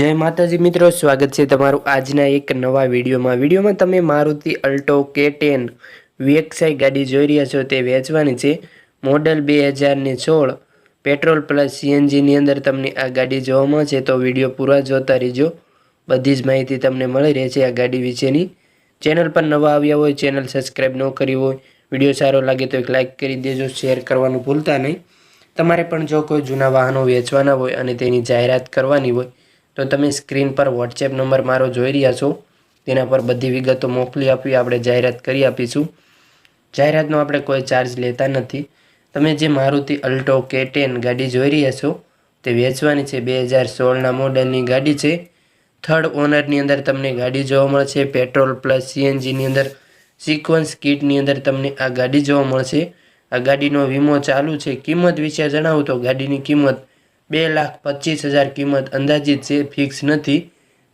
જય માતાજી મિત્રો, સ્વાગત છે તમારું આજના એક નવા વિડીયોમાં. વિડીયોમાં તમે Maruti Alto K ten VXI ગાડી જોઈ રહ્યા છો, તે વેચવાની છે. મોડલ બે હજારની સોળ પેટ્રોલ પ્લસ સીએનજીની અંદર તમને આ ગાડી જોવા મળશે, તો વીડિયો પૂરા જોતા રહેજો. બધી જ માહિતી તમને મળી રહે છે આ ગાડી વિશેની. ચેનલ પર નવા આવ્યા હોય, ચેનલ સબસ્ક્રાઈબ ન કરી હોય, વીડિયો સારો લાગે તો એક લાઇક કરી દેજો, શેર કરવાનું ભૂલતા નહીં. તમારે પણ જો કોઈ જૂના વાહનો વેચવાના હોય અને તેની જાહેરાત કરવાની હોય તો તમે સ્ક્રીન પર વોટ્સએપ નંબર મારો જોઈ રહ્યા છો. તેના પર બધી વિગતો મોકલી આપી, આપણે જાહેરાત કરી આપીશું. જાહેરાતનો આપણે કોઈ ચાર્જ લેતા નથી. તમે જે મારુતિ અલ્ટો કે ટેન ગાડી જોઈ રહ્યા છો, તે વેચવાની છે બે હજાર સોળના મોડલની ગાડી છે. થર્ડ ઓનરની અંદર તમને ગાડી જોવા મળશે. પેટ્રોલ પ્લસ સીએનજીની અંદર સિક્વન્સ કિટની અંદર તમને આ ગાડી જોવા મળશે. આ ગાડીનો વીમો ચાલુ છે. કિંમત વિશે જણાવું તો ગાડીની કિંમત બે લાખ પચીસ હજાર કિંમત અંદાજિત છે ફિક્સ નથી.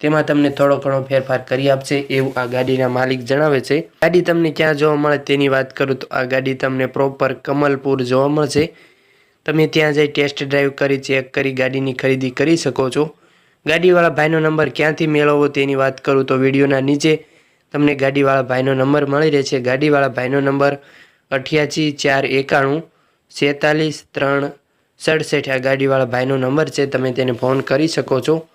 તેમાં તમને થોડો ઘણો ફેરફાર કરી આપશે એવું આ ગાડીના માલિક જણાવે છે. ગાડી તમને ક્યાં જોવા મળે તેની વાત કરું તો આ ગાડી તમને પ્રોપર કમલપુર જોવા મળશે. તમે ત્યાં જઈ ટેસ્ટ ડ્રાઈવ કરી, ચેક કરી, ગાડીની ખરીદી કરી શકો છો. ગાડીવાળા ભાઈનો નંબર ક્યાંથી મેળવવો તેની વાત કરું તો વિડીયોના નીચે તમને ગાડીવાળા ભાઈનો નંબર મળી રહે છે ગાડીવાળા ભાઈનો નંબર અઠ્યાસી ચાર એકાણું સેતાલીસ ત્રણ સડસઠ, આ ગાડીવાળા ભાઈનો નંબર છે, તમે તેને ફોન કરી શકો છો.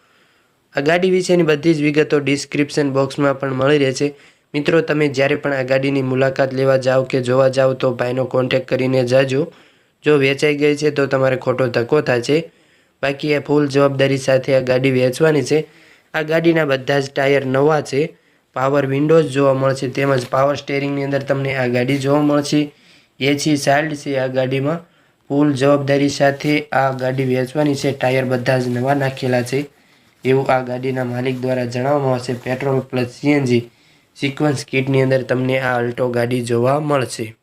આ ગાડી વિશેની બધી જ વિગતો ડિસ્ક્રિપ્શન બોક્સમાં પણ મળી રહેશે. મિત્રો, તમે જ્યારે પણ આ ગાડીની મુલાકાત લેવા જાઓ કે જોવા જાઓ, તો ભાઈનો કોન્ટેક કરીને જાજો. જો વેચાઈ ગઈ છે, તો તમારે ખોટો ધક્કો છે બાકી એ ફૂલ જવાબદારી સાથે આ ગાડી વેચવાની છે. આ ગાડીના બધા જ ટાયર નવા છે. પાવર વિન્ડોઝ જોવા મળશે, તેમજ પાવર સ્ટેરિંગની અંદર તમને આ ગાડી જોવા મળશે. એસી સાઇલ્ડ છે આ ગાડીમાં. ફૂલ જવાબદારી સાથે આ ગાડી વેચવાની છે. ટાયર બધા જ નવા નાખેલા છે. એવું આ ગાડીના માલિક દ્વારા જણાવવામાં આવશે. પેટ્રોલ પ્લસ સીએનજી સિક્વન્સ કિટની અંદર તમને આ અલ્ટો ગાડી જોવા મળશે.